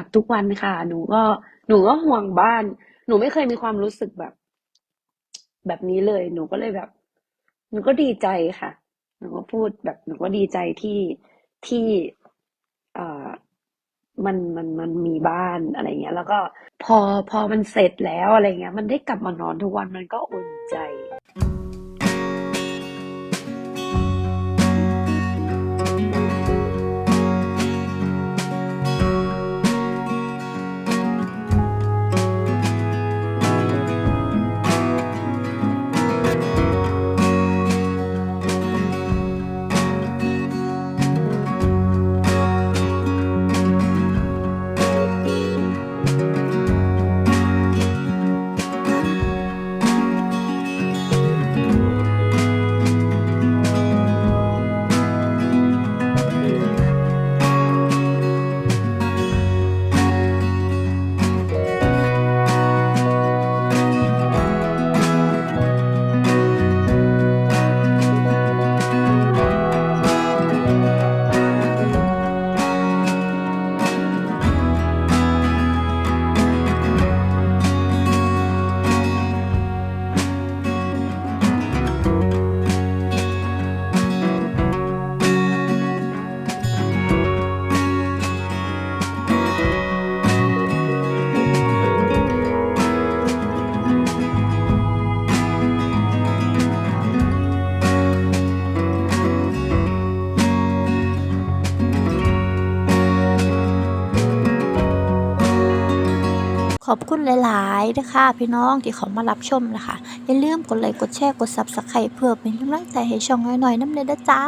ับทุกวันค่ะ หนูก็หนูก็ห่วงบ้าน หนูไม่เคยมีความรู้สึกแบบ แบบนี้เลย หนูก็เลยแบบ หนูก็ดีใจค่ะ หนูก็พูดแบบ หนูก็ดีใจที่ที่เอ่อมันมันมันมีบ้านอะไรเงี้ย แล้วก็พอพอมันเสร็จแล้วอะไรเงี้ย มันได้กลับมานอนทุกวันมันก็อุ่นใจ อบคุณหลายๆนะคะพี่น้องที่เขามารับชมนะคะ อย่าลืมกดไลค์กดแชร์กดซับสไครต์เพื่อเป็นกำลังใจให้ช่องน้อยๆน้ำเนยเด้อจ้า